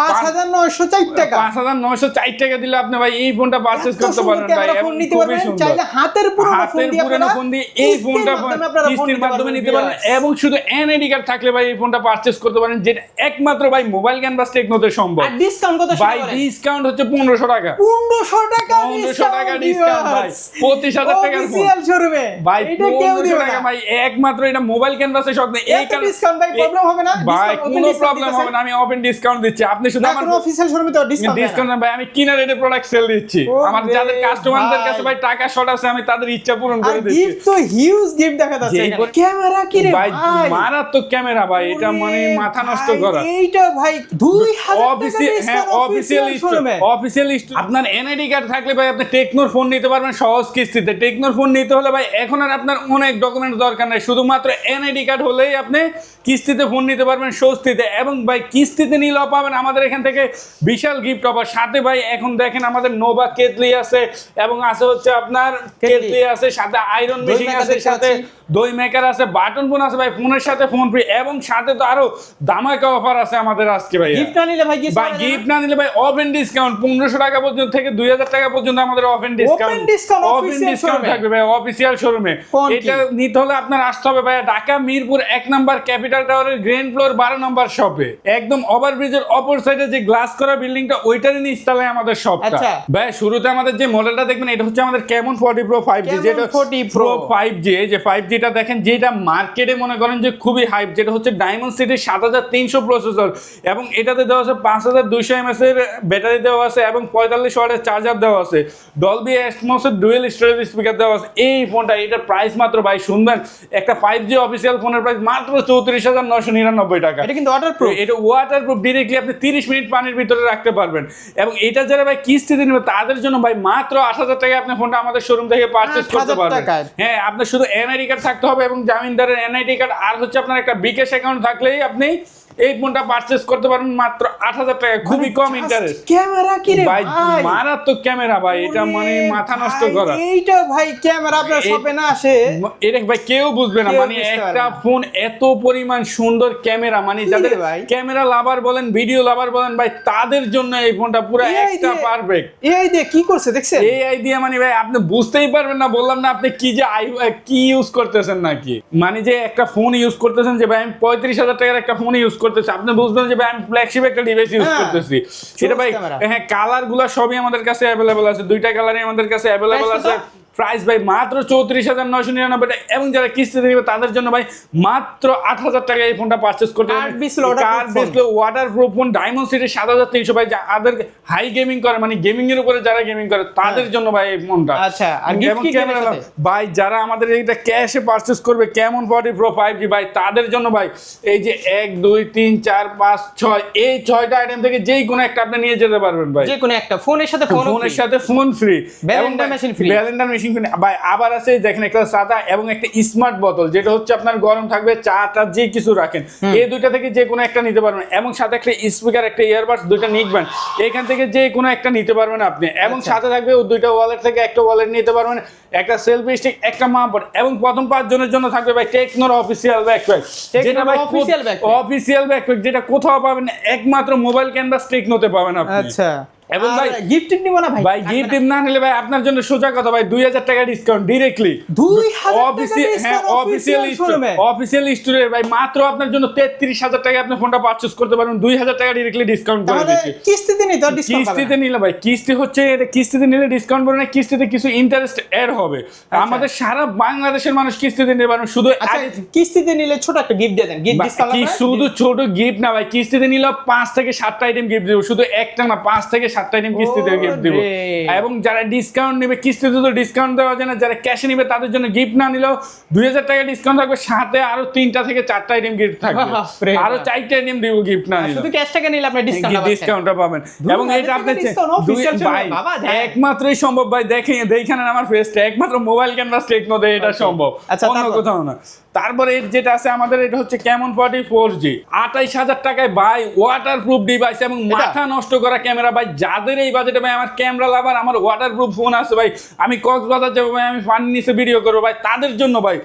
পাঁচ হাজার নয়শো চার টাকা। পাঁচ হাজার নয়শো চার টাকা দিলে আপনি ভাই এই ফোনটা পারচেস করতে সুন্দর ভাই ফোন নিতে পারবেন? চাইলে হাতের পুরোনো ফোন দিয়ে আপনারা ফোন দিয়ে এই ফোনটা মাধ্যমে আপনারা ফোন কিস্তির মাধ্যমে নিতে পারবেন এবং শুধু এনআইডি কার্ড থাকলে ভাই এই ফোনটা পারচেস করতে পারেন যেটা একমাত্র ভাই মোবাইল ক্যানভাস টেকনোতে সম্ভব। আর ডিসকাউন্ট কত ভাই ডিসকাউন্ট হচ্ছে পনেরোশো টাকা। পনেরোশো টাকা পনেরোশো টাকা ডিসকাউন্ট ভাই। পঁচিশ হাজার টাকার ফোন শোরুমে ভাই এটা কেউ দিবে না। ভাই একমাত্র এটা মোবাইল ক্যানভাসে শখ এই কারণে ডিসকাউন্ট ভাই প্রবলেম হবে না। ভাই Discount, কোনো প্রবলেম হবে না আমি ওপেন ডিসকাউন্ট দিচ্ছি। আপনি কোনো অফিসিয়াল শোরুমে তো ডিসকাউন্ট ডিসকাউন্ট ভাই আমি কিনা রেটে প্রোডাক্ট সেল দিচ্ছি। আমার যাদের কাস্টমারদের কাছে ভাই টাকা শর্ট আছে আমি তাদের ইচ্ছা পূরণ করে দিচ্ছি। গিফট তো হিউজ গিফট দেখা যাচ্ছে ক্যামেরা কি রে ভাই মারাত্মক ক্যামেরা ভাই এটা মানে মাথা নষ্ট করা। এইটা ভাই 2000 অফিসিয়াল হ্যাঁ অফিসিয়াল শোরুমে অফিসিয়াল আপনার এনআইডি কার্ড থাকলে ভাই আপনি টেকনোর ফোন নিতে পারবেন সহজ কিস্তিতে। টেকনোর ফোন নিতে হলে ভাই এখন আর আপনার অনেক ডকুমেন্ট দরকার নাই। শুধুমাত্র এনআইডি কার্ড হলেই আপনি কিস্তিতে ফোন নিতে পারবেন স্বস্তিতে এবং ভাই কিস্তিতে নিলেও পাবেন আমাদের এখান থেকে বিশাল গিফট অফার সাথে ভাই এখন দেখেন আমাদের নোভা কেতলি আছে এবং আছে হচ্ছে আপনার কেতলি আছে সাথে আয়রন মেশিন আছে সাথে। দই মেকার আছে বাটন ফোন আছে ভাই ফোনের সাথে ফোন ফ্রি এবং সাথে তো আরও দামাকা অফার আছে আমাদের আজকে ভাই গিফট না নিলে ভাই গিফট না। নিলে ভাই ওপেন ডিসকাউন্ট পনেরোশো টাকা পর্যন্ত থেকে দুই হাজার টাকা পর্যন্ত আমাদের open discount discount open discount. থাকবে ভাই অফিসিয়াল শোরুমে এটা নিতে হলে আপনার আসতে হবে ভাই ঢাকা মিরপুর এক নাম্বার ক্যাপিটাল টাওয়ারের গ্রেন ফ্লোর বারো নম্বর শপে একদম ওভারব্রিজের অপর সাইডে যে গ্লাস করা বিল্ডিংটা ওইটারই নিচতলায় আমাদের শপটা আচ্ছা। ভাই শুরুতে আমাদের যে মডেলটা দেখবেন এটা হচ্ছে আমাদের কেমন ফর্টি প্রো ফাইভ জি যেটা 40 Pro। ফাইভ জি যে ফাইভ জিটা দেখেন যেটা মার্কেটে মনে করেন যে খুবই হাইপ যেটা হচ্ছে ডায়মন্ড সিটির সাত হাজার তিনশো প্রসেসর এবং এটাতে দেওয়া আছে পাঁচ হাজার দুইশো এমএস এর ব্যাটারি দেওয়া আছে এবং পঁয়তাল্লিশ ওয়াটের চার্জার দেওয়া আছে। ডলবি এসমসের ডুয়েল স্টোরেজ স্পিকার দেওয়া আছে। এই ফোনটা এটার প্রাইস মাত্র ভাই শুনবেন একটা ফাইভ জি অফিসিয়াল ফোনের প্রাইস মাত্র চৌত্রিশ হাজার নশো নিরানব্বই টাকা। এটা কিন্তু ওয়াটার প্রুফ এটা ওয়াটার প্রুফ ডিরেক্টলি আপনি তিরিশ মিনিট পানির ভিতরে রাখতে পারবেন। এবং এটা যারা ভাই কিস্তিতে নেবে তাদের জন্য ভাই মাত্র আট হাজার টাকায় আপনি ফোনটা আমাদের শোরুম থেকে পারচেস করতে 8,000 পারবেন। হ্যাঁ আপনার শুধু কার্ড থাকতে হবে এবং জামিনদারের এনআইডি কার্ড আর হচ্ছে আপনার একটা বিকাশ অ্যাকাউন্ট থাকলেই আপনি এই ফোনটা পারচেস করতে পারবেন মাত্র আট হাজার টাকা খুবই কম ইন্টারেস্ট ক্যামেরা কি রে ভাই মারাত্মক ক্যামেরা ভাই এটা মানে মাথা নষ্ট করা। এইটা ভাই ক্যামেরা আপনার শপে না আসে? এটা ভাই কেউ বুঝবে না মানে একটা ফোন এত পরিমাণ সুন্দর ক্যামেরা মানে যাদের ভাই? ক্যামেরা লাভার বলেন ভিডিও লাভার বলেন ভাই তাদের জন্য এই ফোনটা পুরো একটা পারফেক্ট এই দে কি করছে দেখছেন? এই আইডিয়া মানে ভাই আপনি বুঝতেই পারবেন না বললাম না আপনি কি যে আই কি ইউজ করতেছেন নাকি? মানে যে একটা ফোন ইউজ করতেছেন যে ভাই আমি পঁয়ত্রিশ হাজার টাকার একটা ফোন ইউজ করতেছি। আপনি বুঝবেন যে ভাই আমি ফ্ল্যাগশিপ একটা ডিভাইস ইউজ হ্যাঁ, করতেছি। সেটা ভাই হ্যাঁ কালারগুলা সবই আমাদের কাছে অ্যাভেলেবল আছে। দুইটা কালারই আমাদের কাছে অ্যাভেলেবল আছে। প্রাইস ভাই মাত্র চৌত্রিশ হাজার নয়শো নিরানব্বই টাকা এবং যারা কিস্তিতে নেবে তাদের জন্য ভাই মাত্র আট হাজার টাকা এই ফোনটা পারচেস করতে। Display waterproof phone diamond city সাত হাজার তিনশো। ভাই যাদের হাই গেমিং করে মানে গেমিং এর উপরে যারা গেমিং করে তাদের জন্য ভাই এই ফোনটা আচ্ছা, এবং ক্যামেরা ভাই যারা আমাদের এইটা ক্যাশে পারচেস করবে কেমন ফর্টি প্রো ফাইভ জি ভাই তাদের জন্য ভাই এই যে এক দুই তিন চার পাঁচ ছয় এই ছয়টা আইটেম থেকে যেই কোনো একটা আপনি নিয়ে যেতে পারবেন ভাই। যে কোনো একটা ফোনের সাথে ফোন ফোনের সাথে phone free Valentine machine free blender machine free ভাই আবার আছে দেখেন একটা সাদা এবং একটা স্মার্ট বোতল যেটা হচ্ছে আপনার গরম থাকবে চা টা যে কিছু রাখেন। এই দুইটা থেকে যে কোনো একটা নিতে পারবেন। এবং সাথে একটা স্পিকার একটা ইয়ারবাডস দুইটা নিকবেন এখান থেকে যে কোনো একটা নিতে পারবেন আপনি। এবং আচ্ছা। সাথে থাকবে ও দুইটা ওয়ালেট থেকে একটা ওয়ালেট নিতে পারবেন। একটা সেলফি স্টিক একটা মাপট এবং প্রথম পাঁচ জনের জন্য থাকবে ভাই টেকনোর official backpack official backpack। Official backpack যেটা কোথাও পাবেন একমাত্র মোবাইল ক্যানভাস টেকনোতে পাবেন আপনি। আচ্ছা। এবং ভাই- গিফট নিব না ভাই। ভাই গিফট না নিলে ভাই আপনার জন্য সোজা কথা ভাই দুই হাজার টাকা ডিসকাউন্ট 2000 অফিসিয়াল হ্যাঁ অফিসিয়াল অফিসিয়াল স্টোরে ভাই মাত্র আপনার জন্য তেত্রিশ হাজার টাকা আপনি ফোনটা করতে পারবেন টাকা ডিসকাউন্ট করে দিচ্ছি। কিস্তিতে নিতে ডিসকাউন্ট কিস্তিতে নিলে ভাই কিস্তি হচ্ছে এটা কিস্তিতে নিলে ডিসকাউন্ট না কিস্তিতে কিছু ইন্টারেস্ট এড হবে। আমাদের সারা বাংলাদেশের মানুষ কিস্তিতে নিতে পারবেন শুধু আচ্ছা কিস্তিতে নিলে ছোট একটা গিফট দিয়ে দেন। গিফট ডিসকাউন্ট শুধু ছোট গিফট না ভাই কিস্তিতে নিলে পাঁচ থেকে সাতটা আইটেম গিফট দিব। শুধু একটা না পাঁচ থেকে সাতটা আইটেম কিস্তিতে গিফট দিব। এবং যারা ডিসকাউন্ট নেবে কিস্তিতে তো ডিসকাউন্ট দেওয়া যায় না যারা ক্যাশে নেবে তাদের জন্য গিফট না নিলেও দুই হাজার টাকা ডিসকাউন্ট থাকবে সাথে আরও তিনটা থেকে চারটা আইটেম গিফট থাকবে। আরও। চারটা আইটেম দিব গিফট না নিলে শুধু ক্যাশ টাকা নিলে আপনি ডিসকাউন্ট পাবেন ডিসকাউন্টটা পাবেন। এবং এটা আপনি ভাই একমাত্রই সম্ভব ভাই দেখেন দেখেন আমার ফেসটা একমাত্র মোবাইল ক্যানভাস টেকনোতে এটা সম্ভব। আচ্ছা, অন্য কোথাও না। তারপরে এর যেটা আছে আমাদের এটা হচ্ছে কেমন ফর্টি ফোর জি আঠাইশ হাজার টাকায় ভাই ওয়াটার প্রুফ ডিভাইস এবং মাথা নষ্ট করা ক্যামেরা ভাই যাদের এই বাজেটে ভাই আমার ক্যামেরা লাভার আমার ওয়াটার প্রুফ ফোন আছে ভাই। আমি কক্সবাজার যাব ভাই আমি পানির নিচে ভিডিও করব ভাই। তাদের জন্য ভাই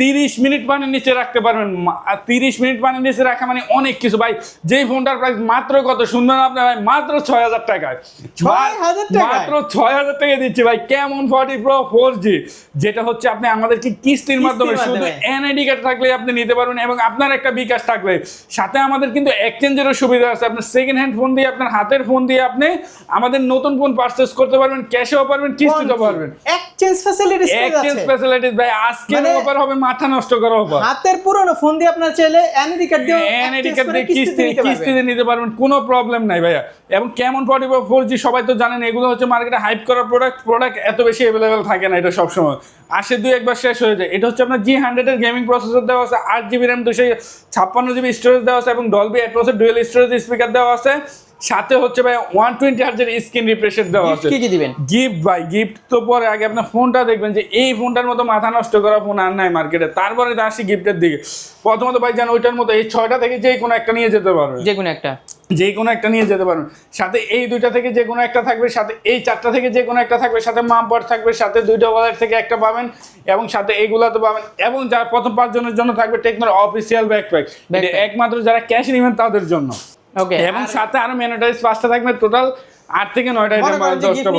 তিরিশ মিনিট পানির নিচে রাখতে পারবেন। তিরিশ মিনিট পানির নিচে রাখা মানে অনেক কিছু ভাই। যেই ফোনটার প্রাইস মাত্র কত? সুন্দর আপনার ভাই মাত্র ছয় হাজার টাকায়। 6,000 টাকায়? মাত্র ছয় হাজার টাকা দিচ্ছি ভাই। কেমন ফর্টি প্রো ফোর জি যেটা হচ্ছে আপনি আমাদেরকে কিস্তির মাধ্যমে শুধু মাধ্যমে। এনআইডি কার্ড থাকলে আপনি নিতে পারবেন এবং আপনার একটা বিকাশ থাকলে। সাথে আমাদের কিন্তু এক্সচেঞ্জেরও সুবিধা আছে। আপনার সেকেন্ড হ্যান্ড ফোন দিয়ে আপনার হাতের ফোন দিয়ে আপনি আমাদের নতুন ফোন পারচেজ করতে পারবেন ক্যাশেও পারবেন কিস্তিতেও পারবেন। এক্সচেঞ্জ ফ্যাসিলিটিস এক্সচেঞ্জ ফ্যাসিলিটিস ভাই আজকের মানে- অফার হবে মাথা নষ্ট করা অফার হাতের পুরনো ফোন দিয়ে আপনার চাইলে এনআইডি কার্ড দিয়ে এনআইডি কার্ড দিয়ে কিস্তি। কিস্তিতে নিতে পারবেন কোনো প্রবলেম নাই ভাইয়া। এবং কেমন ফর্টি বা ফোর জি সবাই তো জানেন এগুলো হচ্ছে মার্কেটে হাইপ করা প্রোডাক্ট প্রোডাক্ট এত বেশি অ্যাভেলেবেল থাকে না এটা সবসময়। আসে দুই একবার শেষ হয়ে যায়। এটা হচ্ছে আপনার জি হান্ড্রেডের গেমিং প্রসেসর দেওয়া আছে, আট জিবি র্যাম দুশো ছাপ্পান্ন জিবি স্টোরেজ দেওয়া আছে এবং ডলবি অ্যাটমসের ডুয়েল স্টোরেজ স্পিকার দেওয়া আছে। সাথে হচ্ছে ভাই ওয়ান টোয়েন্টি হার্জের স্ক্রিন রিফ্রেশের দেওয়া আছে। কি কি দিবেন? গিফট ভাই গিফট তো পরে আগে আপনার ফোনটা দেখবেন যে এই ফোনটার মতো মাথা নষ্ট করা ফোন আর নাই মার্কেটে তারপরে আসি গিফটের দিকে। প্রথমত ভাই জান ওইটার মতো এই ছয়টা থেকে যে কোনো একটা নিয়ে যেতে পারবে যে কোনো একটা। যে কোনো একটা নিয়ে যেতে পারবেন। সাথে এই দুইটা থেকে যে কোনো একটা থাকবে সাথে এই চারটা থেকে যে কোনো একটা থাকবে সাথে মামপট থাকবে সাথে দুইটা ওয়ালেট থেকে একটা পাবেন এবং সাথে এইগুলা তো পাবেন এবং যারা প্রথম পাঁচজনের জন্য থাকবে টেকনোর অফিসিয়াল ব্যাকপ্যাক একমাত্র যারা ক্যাশ নেবেন তাদের জন্য। ওকে এবং সাথে আরও ম্যানোটাইজ পাঁচটা থাকবে টোটাল আট থেকে নয়টা আইটেম দশটা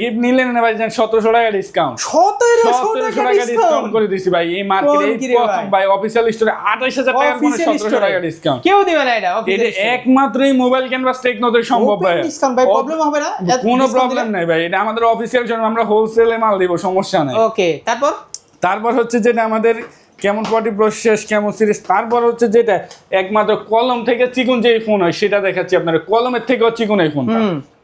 গিফট নিলেন না। ভাই সতেরোশো টাকা ডিসকাউন্ট সতেরোশো টাকা টাকা ডিসকাউন্ট করে দিছি ভাই এই মার্কেটে এই প্রথম ভাই? অফিসিয়াল স্টোরে আঠাইশ হাজার টাকার ফোনে সতেরোশো টাকা ডিসকাউন্ট কেউ দিবে না এটা এটা store। একমাত্রই মোবাইল ক্যানভাস টেকনোতে সম্ভব ভাই। ভাই, problem হবে না? কোনো প্রবলেম নাই ভাই এটা আমাদের অফিসিয়াল জন্য আমরা হোলসেলে মাল দিব সমস্যা নাই। ওকে তারপর? তারপর হচ্ছে যেটা আমাদের কেমন ফর্টি প্রসেস কেমন সিরিজ তারপর হচ্ছে যেটা একমাত্র কলম থেকে চিকুন যে ফোন হয় সেটা দেখাচ্ছি আপনারা কলমের থেকেও চিকুন এই ফোনটা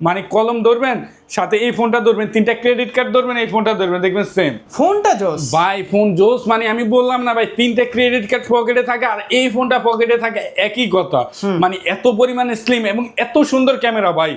মানে কলম ধরবেন সাথে এই ফোনটা ধরবেন তিনটা ক্রেডিট কার্ড ধরবেন এই ফোনটা ধরবেন দেখবেন সেম ফোনটা জোস? ভাই ফোন জোস মানে আমি বললাম না ভাই তিনটা ক্রেডিট কার্ড পকেটে থাকে আর এই ফোনটা পকেটে থাকে একই কথা। মানে এত পরিমাণে স্লিম এবং এত সুন্দর ক্যামেরা ভাই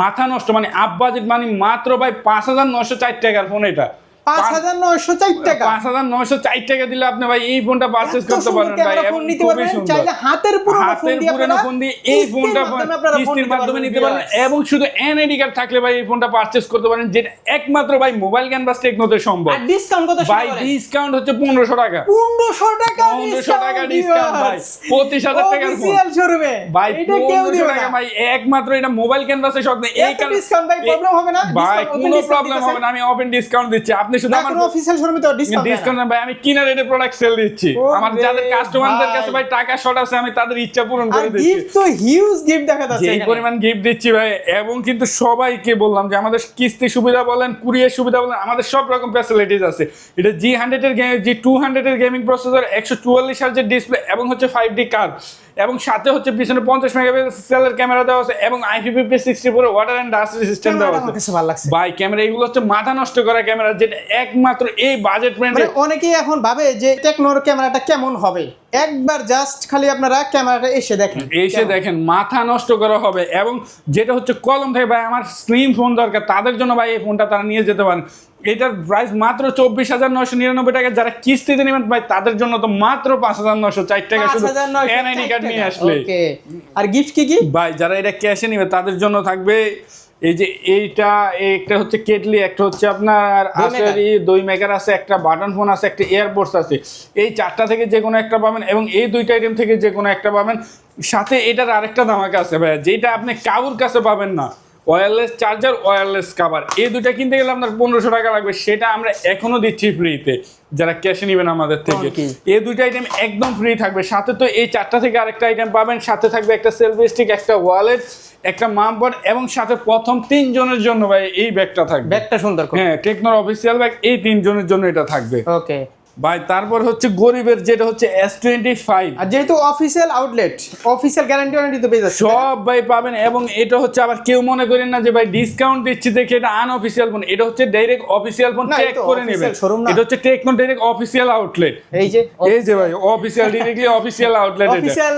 মাথা নষ্ট মানে আপ বাজেট মানে মাত্র ভাই পাঁচ হাজার নশো চার টাকার ফোন এটা। পাঁচ হাজার নয়শো চার টাকা। পাঁচ হাজার নশো চার টাকা দিলে আপনি ভাই এই ফোনটা পারচেস করতে সুন্দর ভাই ফোন নিতে পারবেন চাইলে হাতের পুরনো ফোন দিয়ে আপনারা ফোন দিয়ে এই ফোনটা মাধ্যমে আপনারা ফোন কিস্তির মাধ্যমে নিতে পারবেন এবং শুধু এনআইডি কার্ড থাকলে ভাই এই ফোনটা পারচেস করতে পারেন যেটা একমাত্র ভাই মোবাইল ক্যানভাস টেকনোতে সম্ভব। আর ডিসকাউন্ট কত ভাই ডিসকাউন্ট হচ্ছে পনেরোশো টাকা। পনেরোশো টাকা পনেরোশো টাকা ডিসকাউন্ট ভাই। পঁচিশ হাজার ফোন অফিসিয়াল শোরুমে ভাই এটা কেউ দিবে না। ভাই একমাত্র এটা মোবাইল ক্যানভাসে শখ নেই। এই কারণে discount ভাই, problem হবে না? ভাই কোনো প্রবলেম হবে না আমি ওপেন ডিসকাউন্ট দিচ্ছি। আপনি শুধু আমার অফিসিয়াল শোরুমে তো ডিসকাউন্ট ডিসকাউন্ট ভাই আমি কিনা রেটে প্রোডাক্ট সেল দিচ্ছি। আমার যাদের কাস্টমারদের কাছে ভাই টাকা শর্ট আছে আমি তাদের ইচ্ছা পূরণ করে দিচ্ছি। গিফট তো হিউজ গিফট দেখা যাচ্ছে যে পরিমাণ গিফট দিচ্ছি ভাই এবং কিন্তু সবাইকে বললাম যে আমাদের কিস্তি সুবিধা বলেন কুরিয়ার সুবিধা বলেন আমাদের সব রকম ফ্যাসিলিটিস আছে। এটা জি হান্ড্রেডের জি টু হান্ড্রেডের গেমিং প্রসেসর একশো চুয়াল্লিশ হার্জের ডিসপ্লে এবং হচ্ছে ফাইভ ডি কার্ড এবং সাথে হচ্ছে পিছনে পঞ্চাশ মেগাপিক্সেলের ক্যামেরা দেওয়া আছে এবং IP fifty sixty four water and dust system দেওয়া আছে। ভালো লাগছে। ভাই ক্যামেরা এগুলো হচ্ছে মাথা নষ্ট করা ক্যামেরা যেটা একমাত্র এই বাজেট ব্র্যান্ডে অনেকেই এখন ভাবে যে টেকনোর ক্যামেরাটা কেমন হবে। একবার জাস্ট খালি আপনারা ক্যামেরাটা এসে দেখেন। এসে দেখেন মাথা নষ্ট করা হবে এবং যেটা হচ্ছে কলম থেকে ভাই আমার স্লিম ফোন দরকার তাদের জন্য ভাই এই ফোনটা তারা নিয়ে যেতে পারেন। এটার প্রাইস মাত্র চব্বিশ হাজার নশো নিরানব্বই টাকা। যারা কিস্তিতে নেবেন ভাই তাদের জন্য তো মাত্র পাঁচ হাজার নশো চার টাকা। শুধু এনআইডি কার্ড নিয়ে আসলে। আর গিফট কি কি? ভাই যারা এটা ক্যাশে নেবে তাদের জন্য থাকবে এই যে এইটা একটা হচ্ছে কেটলি একটা হচ্ছে আপনার maker। দই মেকার আছে একটা বাটন ফোন আছে একটা এয়ারপোর্টস আছে। এই চারটা থেকে যে কোনো একটা পাবেন এবং এই দুইটা আইটেম থেকে যে কোনো একটা পাবেন। সাথে এটার আরেকটা ধামাকা আছে ভাইয়া যেটা আপনি কাউর কাছে পাবেন না। ওয়্যারলেস চার্জার ওয়্যারলেস কাভার এই দুইটা কিনতে গেলে আপনার পনেরোশো টাকা লাগবে। সেটা আমরা এখনও দিচ্ছি ফ্রিতে যারা ক্যাশে নেবেন আমাদের থেকে? এই দুইটা আইটেম একদম ফ্রি থাকবে। সাথে তো এই চারটা থেকে আরেকটা আইটেম পাবেন। সাথে থাকবে একটা সেলফি স্টিক একটা ওয়ালেট একটা মামপড এবং সাথে প্রথম তিনজনের জন্য ভাই এই ব্যাগটা থাকবে। ব্যাগটা সুন্দর করে। হ্যাঁ টেকনোর অফিসিয়াল ব্যাগ এই তিনজনের জন্য এটা থাকবে। ওকে ভাই তারপর হচ্ছে গরিবের যেটা হচ্ছে এস টোয়েন্টি ফাইভ আর যেহেতু official outlet official guarantee warranty তো পেয়ে যাচ্ছে সব ভাই পাবেন এবং এটা হচ্ছে আবার কেউ মনে করেন না যে ভাই ডিসকাউন্ট দিচ্ছি দেখে এটা আনঅফিসিয়াল ফোন এটা হচ্ছে ডাইরেক্ট অফিসিয়াল ফোন চেক করে নেবেন। এটা হচ্ছে টেকনো ডাইরেক্ট অফিসিয়াল আউটলেট এই যে এই যে ভাই অফিসিয়াল ডিরেক্টলি অফিসিয়াল আউটলেট এটা। অফিসিয়াল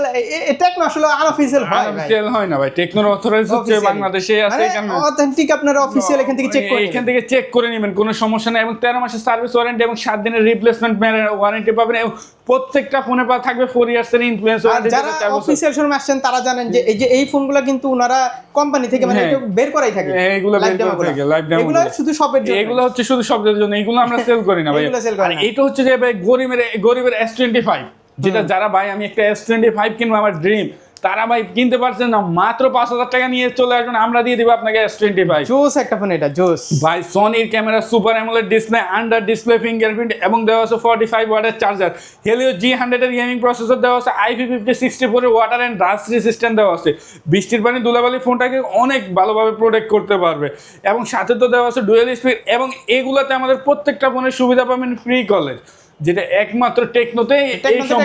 টেকনো আসলে আনঅফিসিয়াল হয় অফিসিয়াল হয় না ভাই টেকনোর অথরাইজ হচ্ছে। বাংলাদেশে আছে মানে এখানে। অথেন্টিক আপনার অফিসিয়াল এখান থেকে চেক করে এখান থেকে চেক করে নেবেন কোনো সমস্যা নেই। এবং তেরো মাসের সার্ভিস ওয়ারেন্টি এবং সাত দিনের রিপ্লেসমেন্ট রিপ্লেসমেন্ট ওয়ারেন্টি পাবেন এবং প্রত্যেকটা ফোনে পা থাকবে ফোর ইয়ার্স এর ইনফ্লুয়েন্স যারা অফিসিয়াল শোরুমে আসছেন তারা জানেন যে এই যে এই ফোনগুলো কিন্তু ওনারা কোম্পানি থেকে মানে হ্যাঁ। বের করাই থাকে। হ্যাঁ, এগুলো বের থাকে, live demo এগুলো শুধু শপের জন্য। এগুলো হচ্ছে শুধু শব্দের জন্য এগুলো আমরা সেল করি না ভাই। আর এটা হচ্ছে যে ভাই গরিবের গরিবের এস টোয়েন্টি ফাইভ যেটা যারা ভাই আমি একটা এস টোয়েন্টি ফাইভ কিনবো আমার ড্রিম তারা ভাই কিনতে পারছেন না মাত্র পাঁচ হাজার টাকা নিয়ে চলে আসবেন আমরা দিয়ে দিব আপনাকে এস টোয়েন্টি ফাইভ জোস একটা ফোন এটা জোস। ভাই সনির camera super AMOLED display under display fingerprint এবং দেওয়া আছে ফর্টি ফাইভ ওয়াটের চার্জার হেলিও জি হান্ড্রেডের গেমিং প্রসেসর দেওয়া আছে আইপি ফিফটি সিক্সটি ফোরের ওয়াটার অ্যান্ড ডাস্ট রেসিস্ট্যান্ট দেওয়া আছে। বৃষ্টির পানি ধুলাবালি ফোনটাকে অনেক ভালোভাবে প্রোটেক্ট করতে পারবে। এবং সাথে তো দেওয়া আছে ডুয়েল স্পিড এবং এগুলোতে আমাদের প্রত্যেকটা ফোনের সুবিধা পাবেন ফ্রি কলেজ যেটা একমাত্র টেকনোতে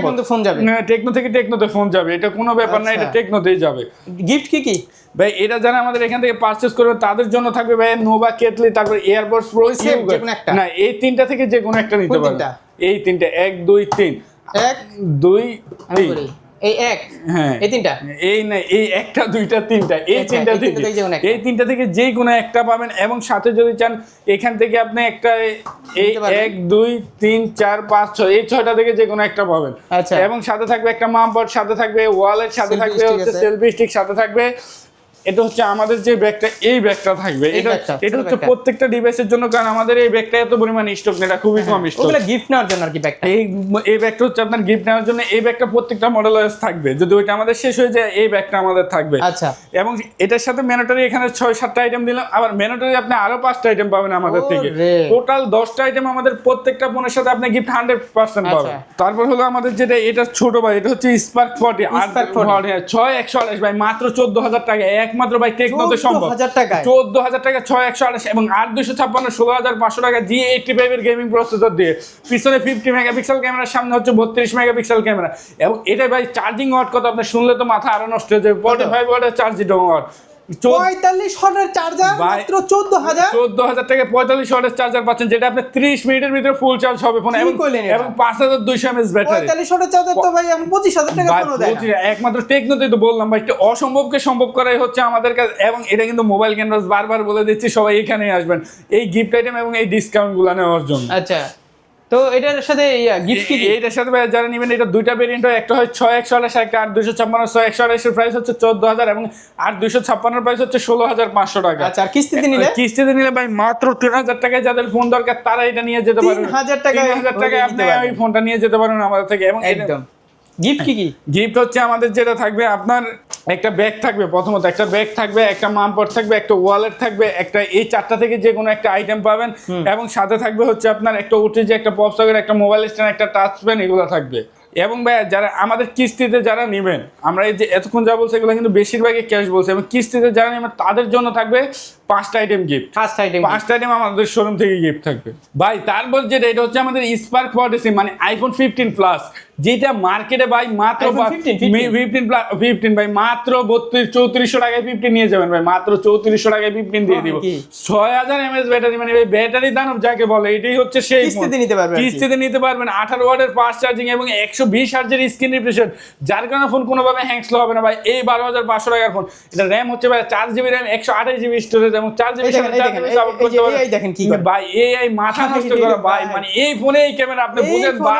কিন্তু ফোন যাবে। টেকনো থেকে টেকনোতে ফোন যাবে। এটা কোনো ব্যাপার না এটা আচ্ছা। টেকনোতেই যাবে। গিফট কি কি? ভাই এটা যারা আমাদের এখান থেকে পারচেস করবে তাদের জন্য থাকবে ভাই নোভা কেটলি তারপর এয়ারপোর্টস প্রো? না এই তিনটা থেকে যে কোনো একটা নিতে পারবে। এই তিনটা এক দুই তিন। এক? দুই তিন। এই এক হ্যাঁ। এই তিনটা? এই না এই একটা দুইটা তিনটা এই তিনটা থেকে। এই তিনটা থেকে যে কোনো একটা পাবেন এবং সাথে যদি চান এখান থেকে আপনি একটা এই এক দুই তিন চার পাঁচ ছয় এই ছয়টা থেকে যে কোনো একটা পাবেন। আচ্ছা। এবং সাথে থাকবে একটা মামপট সাথে থাকবে ওয়ালেট সাথে থাকবে হচ্ছে সেলফি স্টিক সাথে থাকবে এটা হচ্ছে আমাদের যে ব্যাগটা এই ব্যাগটা থাকবে। এটা এটা হচ্ছে প্রত্যেকটা ডিভাইসের জন্য কারণ আমাদের এই ব্যাগটা এত পরিমাণ স্টক নেই এটা খুবই কম স্টক ওগুলো গিফট নেওয়ার জন্য আর কি ব্যাগটা? এই এই ব্যাগটা হচ্ছে আপনার গিফট নেওয়ার জন্য এই ব্যাগটা প্রত্যেকটা মডেল থাকবে। যদি ওইটা আমাদের শেষ হয়ে যায় এই ব্যাগটা আমাদের থাকবে। আচ্ছা। এবং এটার সাথে ম্যানোটারি এখানে ছয় সাতটা আইটেম দিলাম আবার ম্যানোটারি আপনি আরও পাঁচটা আইটেম পাবেন আমাদের থেকে। টোটাল দশটা আইটেম আমাদের প্রত্যেকটা ফোনের সাথে আপনি গিফট হান্ড্রেড পার্সেন্ট পাবেন। তারপর হলো আমাদের যেটা এটা ছোট ভাই এটা হচ্ছে স্পার্ক ফর্টি আর 40 ছয় একশো আঠাশ ভাই মাত্র চোদ্দ হাজার টাকা একমাত্র ভাই কেক মতো সম্ভব। 14,000 টাকায়? চোদ্দ হাজার টাকা ছয় একশো আঠাশ এবং আট দুশো ছাপ্পান্ন ষোলো হাজার পাঁচশো টাকা জি এইটটি ফাইভের গেমিং প্রসেসর দিয়ে। পিছনে ফিফটি মেগাপিক্সেল ক্যামেরার সামনে হচ্ছে বত্রিশ মেগাপিক্সেল ক্যামেরা এবং এটা ভাই চার্জিং হওয়ার কথা আপনি শুনলে তো মাথা আরও নষ্ট হয়ে যাবে। ফর্টি ফাইভ ওয়াটের চার্জিং ওয়াট পঁয়তাল্লিশ হাজার চার্জার মাত্র চোদ্দ হাজার চোদ্দ হাজার টাকা পঁয়তাল্লিশ ওয়াটের চার্জার পাচ্ছেন যেটা আপনি ত্রিশ মিনিটের ভিতরে ফুল চার্জ হবে ফোন এবং এবং পাঁচ হাজার দুইশো এমএস ব্যাটারি পঁয়তাল্লিশ হাজার চার্জার তো ভাই এখন পঁচিশ হাজার টাকা দেয় একমাত্র টেকনোতেই তো বললাম ভাই একটা অসম্ভবকে সম্ভব করাই হচ্ছে আমাদের কাছে এবং এটা কিন্তু মোবাইল ক্যানভাস বারবার বলে দিচ্ছি সবাই এখানেই আসবেন। এই গিফট আইটেম এবং এই ডিসকাউন্টগুলো নেওয়ার জন্য। আচ্ছা। তো এটার সাথে গিফট কি এ- এইটার সাথে ভাই যারা নেবেন এটা দুইটা ভেরিয়েন্ট হয়। একটা হয় ছয় একশো আঠাশ একটা আট দুশো ছাপ্পান্ন। ছয় একশো আঠাশের প্রাইস হচ্ছে চোদ্দ হাজার এবং আট দুশো ছাপ্পান্নর প্রাইস হচ্ছে ষোলো হাজার পাঁচশো টাকা। আচ্ছা আর কিস্তিতে নিলে? কিস্তিতে নিলে ভাই মাত্র তিন হাজার টাকায় যাদের ফোন দরকার তারা এটা নিয়ে যেতে পারেন হাজার তিন হাজার টাকায় আপনি ওই ফোনটা নিয়ে যেতে পারেন আমাদের থেকে। এবং একদম। গিফট কি কি? গিফট হচ্ছে আমাদের যেটা থাকবে আপনার একটা ব্যাগ থাকবে প্রথমত একটা ব্যাগ থাকবে একটা মামপট থাকবে একটা ওয়ালেট থাকবে একটা এই চারটা থেকে যে কোনো একটা আইটেম পাবেন এবং সাথে থাকবে হচ্ছে আপনার একটা ওটিজি একটা পপ সকেট একটা মোবাইল স্ট্যান্ড একটা টাচ পেন এগুলো থাকবে। এবং ভাই যারা আমাদের কিস্তিতে যারা নেবেন আমরা এই যে এতক্ষণ যা বলছি এগুলো কিন্তু বেশিরভাগই ক্যাশ বলছি এবং কিস্তিতে যারা নেবেন তাদের জন্য থাকবে পাঁচটা আইটেম গিফট ফার্স্ট আইটেম পাঁচটা আইটেম আমাদের শোরুম থেকে গিফট থাকবে। ভাই তারপর যেটা এটা হচ্ছে আমাদের স্পার্ক ফর্টি মানে আইফোন ফিফটিন প্লাস যেটা মার্কেটে ভাই মাত্র iPhone 15, 15 ফিফটিন ফিফটিন ভাই মাত্র বত্রিশ চৌত্রিশশো টাকায় ফিফটিন নিয়ে যাবেন ভাই। মাত্র চৌত্রিশশো টাকায় ফিফটিন দিয়ে দিব। ছয় হাজার এমএস ব্যাটারি মানে ভাই ব্যাটারি দানব যাকে বলে এটাই হচ্ছে সেই কিস্তিতে নিতে পারবেন কিস্তিতে নিতে পারবেন আঠারো ওয়াটের ফাস্ট চার্জিং এবং একশো বিশ হার্জের স্ক্রিন রিফ্রেশন যার কারণে ফোন কোনোভাবে হ্যাং স্লো হবে না ভাই। এই বারো হাজার পাঁচশো টাকার ফোন এটা র্যাম হচ্ছে ভাই চার জিবি র্যাম একশো আঠাশ জিবি স্টোরেজ এবং চার জিবি দেখেন, কি ভাই এই মাথা নষ্ট করা ভাই। মানে এই ফোনে এই ক্যামেরা আপনি বুঝেন ফোনে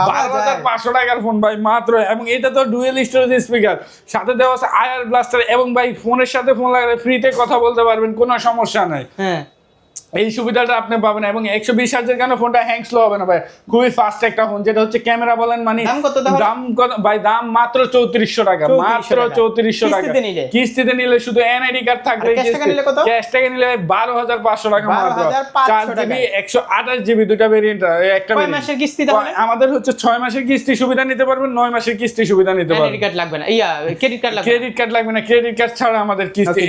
বারো হাজার পাঁচশো টাকার ফোন ভাই, মাত্র। এবং এটা তো ডুয়েল স্টোরেজ স্পিকার সাথে দেওয়া আছে আয়ার ব্লাস্টার এবং ভাই ফোনের সাথে ফোন লাগালে ফ্রিতে কথা বলতে পারবেন, কোনো সমস্যা নাই। হ্যাঁ। এই সুবিধাটা আপনি পাবেন এবং একশো বিশ হাজার কেন ফোনটা হ্যাং স্লো হবে না ভাই? খুবই ফাস্ট একটা ফোন যেটা হচ্ছে ক্যামেরা বলেন মানে দাম কত ভাই দাম মাত্র চৌত্রিশশো টাকা মাত্র চৌত্রিশশো টাকা। কিস্তিতে নিলে? শুধু এনআইডি কার্ড থাকবে? ক্যাশ টাকা নিলে বারো হাজার পাঁচশো টাকা মাত্র। চার জিবি একশো আঠাশ জিবি দুটা ভেরিয়েন্ট একটা মাসের কিস্তি আমাদের হচ্ছে ছয় মাসের কিস্তি সুবিধা নিতে পারবেন নয় মাসের কিস্তি সুবিধা নিতে ক্রেডিট পারবেন। কার্ড লাগবে না। ইয়া ক্রেডিট কার্ড লাগবে না। ক্রেডিট কার্ড লাগবে না ক্রেডিট কার্ড ছাড়া আমাদের কিস্তি?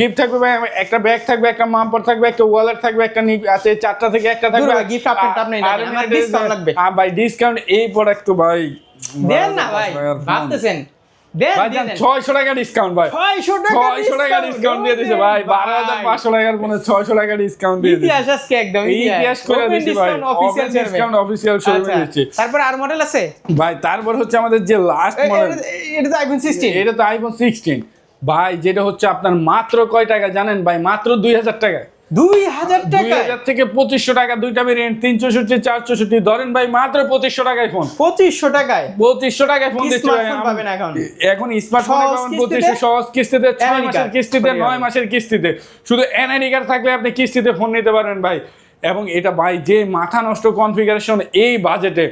গিফট থাকবে ভাই একটা ব্যাগ থাকবে একটা মাম্পার থাকবে একটা ওয়ালেট থাকবে একটা আছে চারটা থেকে একটা থাকবে। gift আপনারটা আপনি আর আমার discount লাগবে। আ, ভাই ডিসকাউন্ট এই প্রোডাক্ট তো ভাই দেন না ভাই ভাবতেছেন। ছয়শো টাকা ডিসকাউন্ট ভাই। 600 টাকা ছয়শো টাকা ডিসকাউন্ট দিয়ে দিছে ভাই বারো হাজার পাঁচশো টাকার ছয়শো টাকা ডিসকাউন্ট দিয়ে দিছে। ইতিহাস আজকে একদম ইতিহাস। করে ভাই। ডিসকাউন্ট অফিসিয়াল আচ্ছা, দিচ্ছি তারপর আর মডেল আছে? ভাই তারপর হচ্ছে আমাদের যে লাস্ট মডেল এটা- তো আইফোন 16 এটা তো আইফোন সিক্সটিন ভাই যেটা হচ্ছে আপনার মাত্র কয় টাকা জানেন? ভাই মাত্র দুই হাজার টাকা দুই হাজার টাকা থেকে পঁচিশশো টাকা দুইটা ভেরিয়েন্ট তিন চৌষট্টি চার চৌষট্টি ধরেন ভাই মাত্র পঁচিশশো টাকায় ফোন পঁচিশশো টাকায়। পঁচিশশো টাকায় ফোন। পাবেন এখন। এখন স্মার্টফোন পাবেন কিস্তিতে? পঁচিশশো সহজ কিস্তিতে ছয় মাসের কিস্তিতে নয় মাসের কিস্তিতে। শুধু এনআইডি কার্ড থাকলে আপনি কিস্তিতে ফোন নিতে পারবেন ভাই। এবং এটা ভাই যে মাথা নষ্ট কনফিগারেশন এই বাজেটে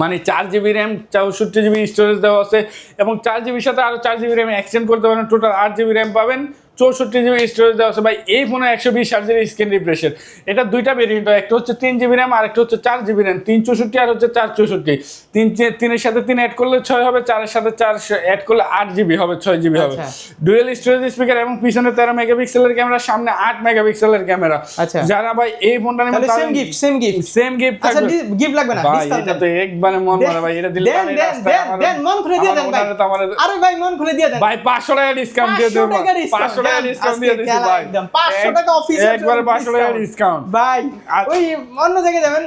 মানে চার জিবি র্যাম চৌষট্টি জিবি স্টোরেজ দেওয়া আছে। এবং চার জিবির সাথে আরও চার জিবি র্যাম এক্সটেন্ড করতে পারেন। টোটাল আট জিবি র্যাম পাবেন। চৌষট্টি জিবি স্টোরেজ দেওয়া আছে। ভাই এই ফোনে একশো বিশ হাজার স্ক্রিন রিফ্রেশের এটা দুইটা ভেরিয়েন্ট হয় একটা হচ্ছে তিন জিবি র্যাম আর একটা হচ্ছে চার জিবি র্যাম তিন চৌষট্টি আর হচ্ছে চার চৌষট্টি। তিন তিনের সাথে তিন অ্যাড করলে ছয় হবে চারের সাথে চার অ্যাড করলে আট জিবি হবে ছয় জিবি হবে। ডুয়েল স্টোরেজ স্পিকার এবং পিছনে তেরো মেগাপিক্সেলের ক্যামেরা সামনে আট মেগাপিক্সেলের ক্যামেরা আচ্ছা। যারা ভাই এই ফোনটা তাহলে same gift same gift same gift gift লাগবে না ভাই এটা তো একবারে মন মারা ভাই এটা দিলে দেন, আমি দেন, দেন, মন খুলে দিয়ে দেন ভাই। আরে ভাই মন খুলে দিয়ে দেন। ভাই 500 টাকা ডিসকাউন্ট দিয়ে 500 দেবো। টাকা 500 টাকা ডিসকাউন্ট দিয়ে দিচ্ছি ভাই 500 টাকা অফিসিয়াল একবারে 500 টাকা ডিসকাউন্ট ভাই ওই অন্য জায়গায় যাবেন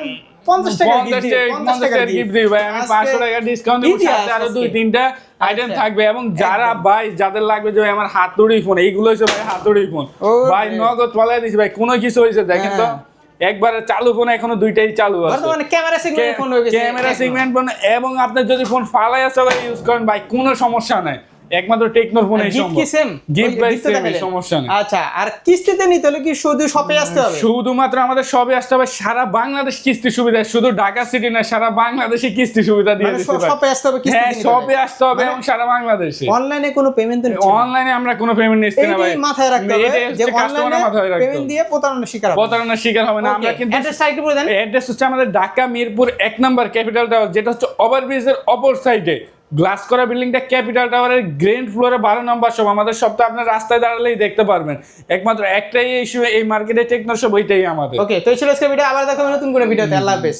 50 টাকা পঞ্চাশ gift দিবে, টাকা 50 টাকা টাকা গিফট দিই ভাই আমি আজকে পাঁচশো টাকা ডিসকাউন্ট দেবো সাথে আরও দুই তিনটা আইটেম আচ্ছা, থাকবে এবং যারা ভাই যাদের লাগবে যে আমার হাতুড়ি ফোন এইগুলো ভাই হাতুড়ি ফোন ভাই নগদ পালাই দিছি ভাই কোনো কিছু হয়েছে দেখেন তো হ্যাঁ। একবারে চালু ফোন এখনও দুইটাই চালু আছে। বর্তমানে ক্যামেরা সেগমেন্ট ফোন হয়ে গেছে। ক্যামেরা। সেগমেন্ট ফোন এবং আপনি যদি ফোন ফালাই আসে ইউজ করেন ভাই কোনো সমস্যা নাই। একমাত্র টেকনোর ফোনে গিফট কি সেম গিফট ভাই সেম সমস্যা নেই। আচ্ছা আর কিস্তিতে নিতে হলে কি শুধু শপে আসতে হবে? শুধুমাত্র আমাদের সবে আসতে হবে সারা বাংলাদেশ কিস্তি সুবিধা শুধু ঢাকা সিটি না সারা বাংলাদেশে কিস্তি সুবিধা দিয়ে মানে দিতে শপে আসতে হবে কিস্তিতে হ্যাঁ নিতে হবে। আসতে হবে মানে এবং সারা বাংলাদেশে। অনলাইনে কোনো পেমেন্ট তো নিচ্ছে না। অনলাইনে আমরা কোনো পেমেন্ট নিচ্ছি না ভাই। এইটাই মাথায় রাখতে হবে যে কাস্টমারের মাথায় অনলাইনে রাখতে পেমেন্ট দিয়ে প্রতারণার শিকার হবে। প্রতারণার শিকার হবে না। আমরা কিন্তু অ্যাড্রেসটা একটু বলে দেন। অ্যাড্রেস হচ্ছে আমাদের ঢাকা মিরপুর এক নম্বর ক্যাপিটাল টাওয়ার যেটা হচ্ছে ওভারব্রিজের অপর সাইডে গ্লাস করা বিল্ডিংটা ক্যাপিটাল টাওয়ারের গ্রেন্ড ফ্লোরে বারো নম্বর সব আমাদের সব তো আপনার রাস্তায় দাঁড়ালেই দেখতে পারবেন। একমাত্র একটাই ইস্যু এই মার্কেটে টেকনো সব ওইটাই আমাদের। ওকে তো এই ছিল আজকে ভিডিও আবার দেখাবো নতুন করে ভিডিওতে আল্লাহ হাফেজ।